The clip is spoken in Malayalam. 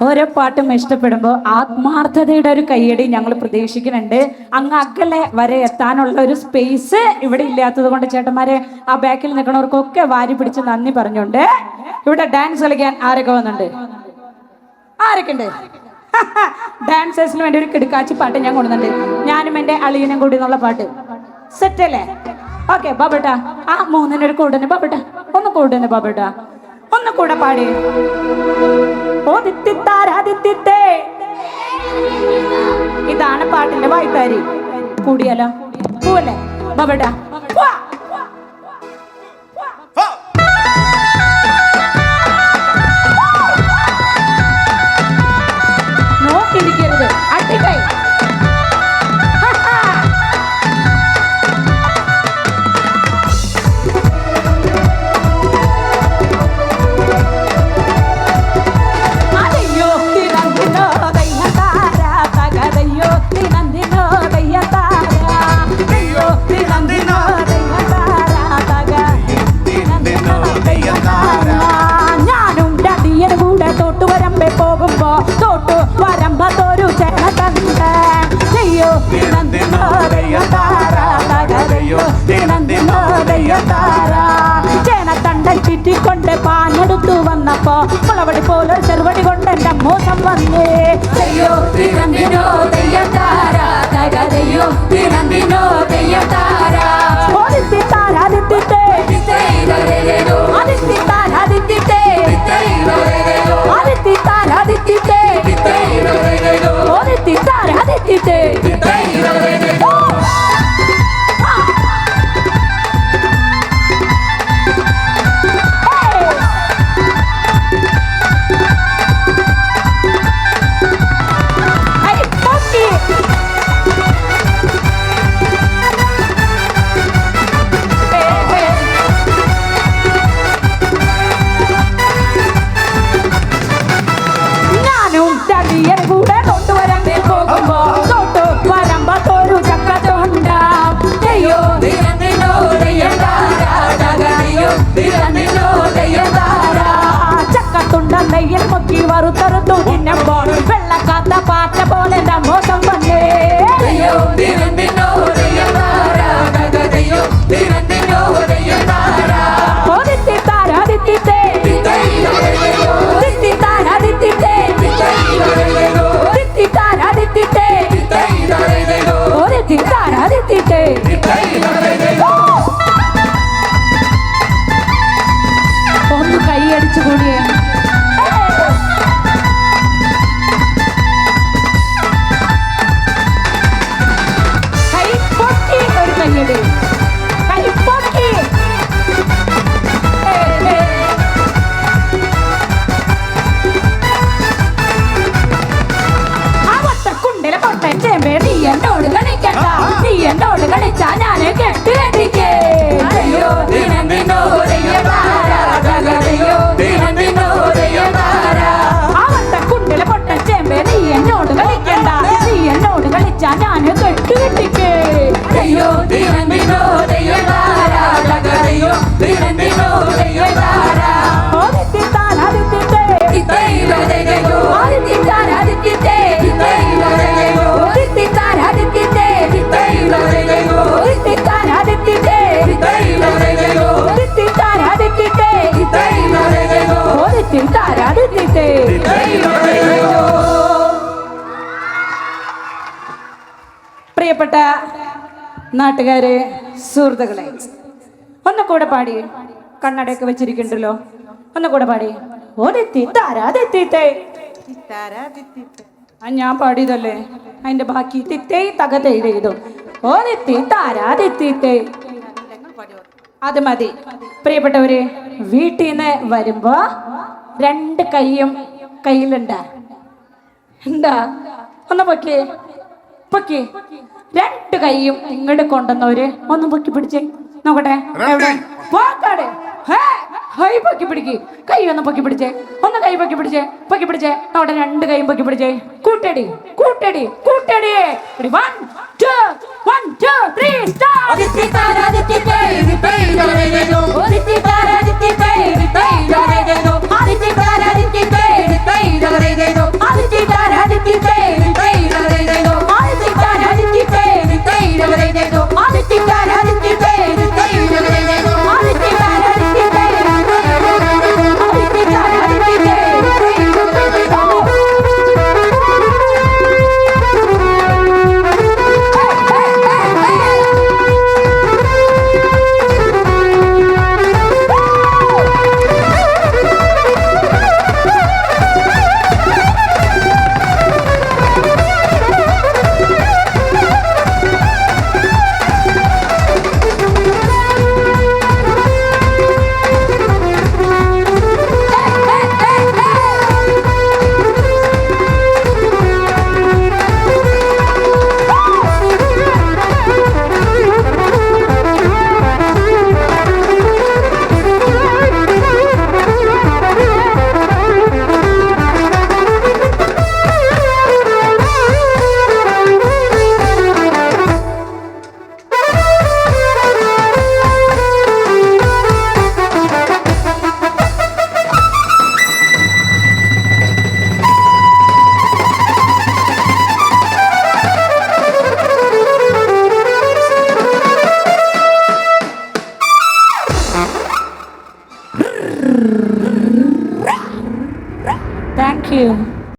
ഓരോ പാട്ടും ഇഷ്ടപ്പെടുമ്പോൾ ആത്മാർത്ഥതയുടെ ഒരു കയ്യടി ഞങ്ങൾ പ്രതീക്ഷിക്കുന്നുണ്ട്. അങ്ങ് അകലെ വരെ എത്താനുള്ള ഒരു സ്പേസ് ഇവിടെ ഇല്ലാത്തത് കൊണ്ട് ചേട്ടന്മാരെ ആ ബാക്കിൽ നിൽക്കുന്നവർക്കൊക്കെ വാരി പിടിച്ച് നന്ദി പറഞ്ഞുകൊണ്ട് ഇവിടെ ഡാൻസ് കളിക്കാൻ ആരൊക്കെ വന്നുണ്ട് ആരൊക്കെ ഉണ്ട് ഡാൻസേഴ്സിന് വേണ്ടി ഒരു കിടക്കാച്ചി പാട്ട് ഞാൻ കൊണ്ടുവന്നിട്ടുണ്ട്. ഞാനും എന്റെ അളിയനും കൂടി എന്നുള്ള പാട്ട്. സെറ്റ് അല്ലേ? ഓക്കെ ബാബേട്ടാ. ആ മൂന്നിനൊരു കൂടുന്നു ബാബേട്ടാ. ഒന്ന് കൂടുന്നു ബാബേട്ടാ. ഒന്ന് കൂടെ പാടി. ഓ ദിത്തിത്താരാദിത്തിത്തേ ഇതാണ് പാട്ടിന്റെ വായ്ത്താരി കൂടിയാലോ? പോവല്ലേ? ബാബേട്ടാ വരമ്പത്തൊരു ചേന തണ്ട് അയ്യോ തിരന്തിനോ ദയ്യതാര തകരയ്യോ തിരന്തിനോ ദയ്യതാര ചേന തണ്ടൻ ചുറ്റിക്കൊണ്ട് പാഞ്ഞെടുത്തു വന്നപ്പോ മുളവടി പോലെ ചെറുവടി കൊണ്ട് എന്റെ മോശം വന്നേ. അയ്യോ തിരന്തിനോ താര തകരയോ തെയ്യത്താര ഓദിത്തിത്താരാദിത്തിത്തേ Tuttle, Tuttle, Tuttle, Tuttle, Tuttle, Tuttle, പ്രിയപ്പെട്ട നാട്ടുകാരെ സുഹൃത്തുക്കളെ ഒന്ന് കൂടെ പാടി. കണ്ണടയൊക്കെ വെച്ചിരിക്കണ്ടല്ലോ ഒന്ന് കൂടെ പാടി താരാതെത്തിത്തേ ആ ഞാൻ പാടിയതല്ലേ? അതിന്റെ ബാക്കി തിത്തേ തകതേ ചെയ്തു ഓരെത്തി താരാതെത്തിത്തേ അത് മതി. പ്രിയപ്പെട്ടവര് വീട്ടിൽ നിന്ന് വരുമ്പോ രണ്ട് കൈയും കയ്യിലുണ്ട്. എന്താ? ഒന്ന് പൊക്കി. പൊക്കി. രണ്ട് കൈയും ഇങ്ങോട്ട് കൊണ്ടുവന്നവര് ഒന്ന് പൊക്കി പിടിച്ചേ. നോക്കട്ടെ. പോക്കാടെ ഹേ, കൈ പൊക്കി പിടിക്ക്. കൈ ഒന്ന് പൊക്കി പിടിച്ചേ. ഒന്ന് കൈ പൊക്കി പിടിച്ചേ. പൊക്കി പിടിച്ചേ. അവിടെ രണ്ട് കൈയും പൊക്കി പിടിച്ചേ. കൂട്ടടി കൂട്ടടി കൂട്ടടി. One two one two three start